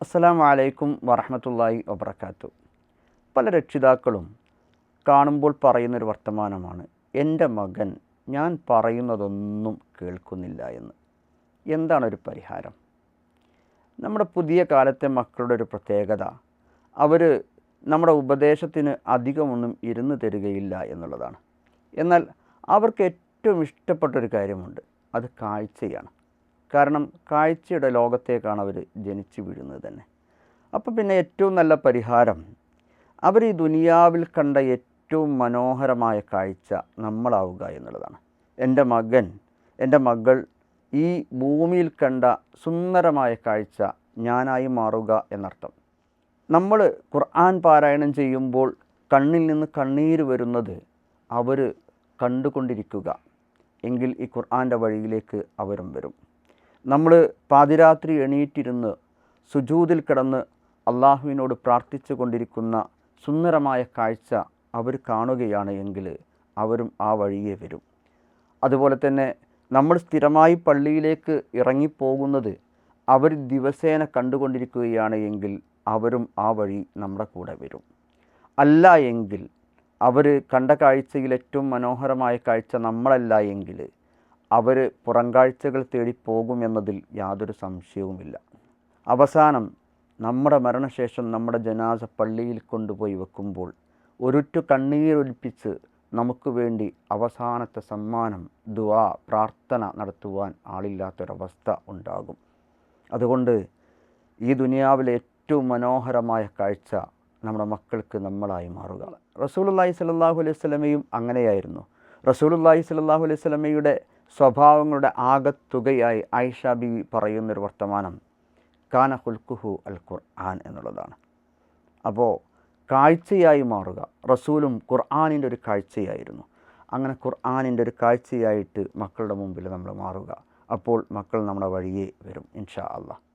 അസ്സലാമു വലൈക്കും വറഹമത്തല്ലാഹി വബർക്കാത്തു പല രക്ഷിതാക്കളും കാണുമ്പോൾ പറയുന്നൊരു വർത്തമാനമാണ് എന്റെ മകൻ ഞാൻ പറയുന്നതൊന്നും കേൾക്കുന്നില്ല എന്ന്. എന്താണൊരു പരിഹാരം? നമ്മുടെ പുതിയ കാലത്തെ മക്കളുടെ ഒരു പ്രത്യേകത അവർ നമ്മുടെ ഉപദേശത്തിന് അധികമൊന്നും ഇരുന്ന് തരികയില്ല എന്നുള്ളതാണ്. എന്നാൽ അവർക്ക് ഏറ്റവും ഇഷ്ടപ്പെട്ടൊരു കാര്യമുണ്ട് അത് കാഴ്ചയാണ്. കാരണം കാഴ്ചയുടെ ലോകത്തേക്കാണ് അവർ ജനിച്ചു വീഴുന്നത് തന്നെ. അപ്പോൾ പിന്നെ ഏറ്റവും നല്ല പരിഹാരം അവർ ഈ ദുനിയാവിൽ കണ്ട ഏറ്റവും മനോഹരമായ കാഴ്ച നമ്മളാവുക എന്നുള്ളതാണ്. എന്റെ മകൻ എന്റെ മകൾ ഈ ഭൂമിയിൽ കണ്ട സുന്ദരമായ കാഴ്ച ഞാനായി മാറുക എന്നർത്ഥം. നമ്മൾ ഖുർആൻ പാരായണം ചെയ്യുമ്പോൾ കണ്ണിൽ നിന്ന് കണ്ണീര് വരുന്നത് അവർ കണ്ടുകൊണ്ടിരിക്കുക. എങ്കിൽ ഈ ഖുർആന്റെ വഴിയിലേക്ക് അവരും വരും. നമ്മൾ പാതിരാത്രി എണീറ്റിരുന്ന് സുജൂതിൽ കിടന്ന് അള്ളാഹുവിനോട് പ്രാർത്ഥിച്ചു കൊണ്ടിരിക്കുന്ന സുന്ദരമായ കാഴ്ച അവർ കാണുകയാണ് എങ്കിൽ അവരും ആ വഴിയെ വരും. അതുപോലെ തന്നെ നമ്മൾ സ്ഥിരമായി പള്ളിയിലേക്ക് ഇറങ്ങിപ്പോകുന്നത് അവർ ദിവസേന കണ്ടുകൊണ്ടിരിക്കുകയാണ് എങ്കിൽ അവരും ആ വഴി നമ്മുടെ കൂടെ വരും. അല്ല എങ്കിൽ അവർ കണ്ട കാഴ്ചയിൽ ഏറ്റവും മനോഹരമായ കാഴ്ച നമ്മളല്ല എങ്കിൽ അവർ പുറംകാഴ്ചകൾ തേടി പോകുമെന്നതിൽ യാതൊരു സംശയവുമില്ല. അവസാനം നമ്മുടെ മരണശേഷം നമ്മുടെ ജനാസ പള്ളിയിൽ കൊണ്ടുപോയി വെക്കുമ്പോൾ ഒരുറ്റു കണ്ണീരൊലിപ്പിച്ച് നമുക്ക് വേണ്ടി അവസാനത്തെ സമ്മാനം ദുവാ പ്രാർത്ഥന നടത്തുവാൻ ആളില്ലാത്തൊരവസ്ഥ ഉണ്ടാകും. അതുകൊണ്ട് ഈ ദുനിയാവിലെ ഏറ്റവും മനോഹരമായ കാഴ്ച നമ്മുടെ മക്കൾക്ക് നമ്മളായി മാറുക. റസൂലുള്ളാഹി സ്വല്ലല്ലാഹു അലൈഹി സ്വലമയും അങ്ങനെയായിരുന്നു. റസൂലുള്ളാഹി സ്വല്ലല്ലാഹു അലൈഹി സ്വലമയുടെ സ്വഭാവങ്ങളുടെ ആകത്തുകയായി ആയിഷ ബിവി പറയുന്നൊരു വർത്തമാനം കാന ഹുൽക്കുഹു അൽ ഖുർആൻ എന്നുള്ളതാണ്. അപ്പോൾ കാഴ്ചയായി മാറുക. റസൂലും ഖുർആാനിന്റെ ഒരു കാഴ്ചയായിരുന്നു. അങ്ങനെ ഖുർആാനിന്റെ ഒരു കാഴ്ചയായിട്ട് മക്കളുടെ മുമ്പിൽ നമ്മൾ മാറുക. അപ്പോൾ മക്കൾ നമ്മുടെ വഴിയേ വരും ഇൻഷാ അള്ളാഹ്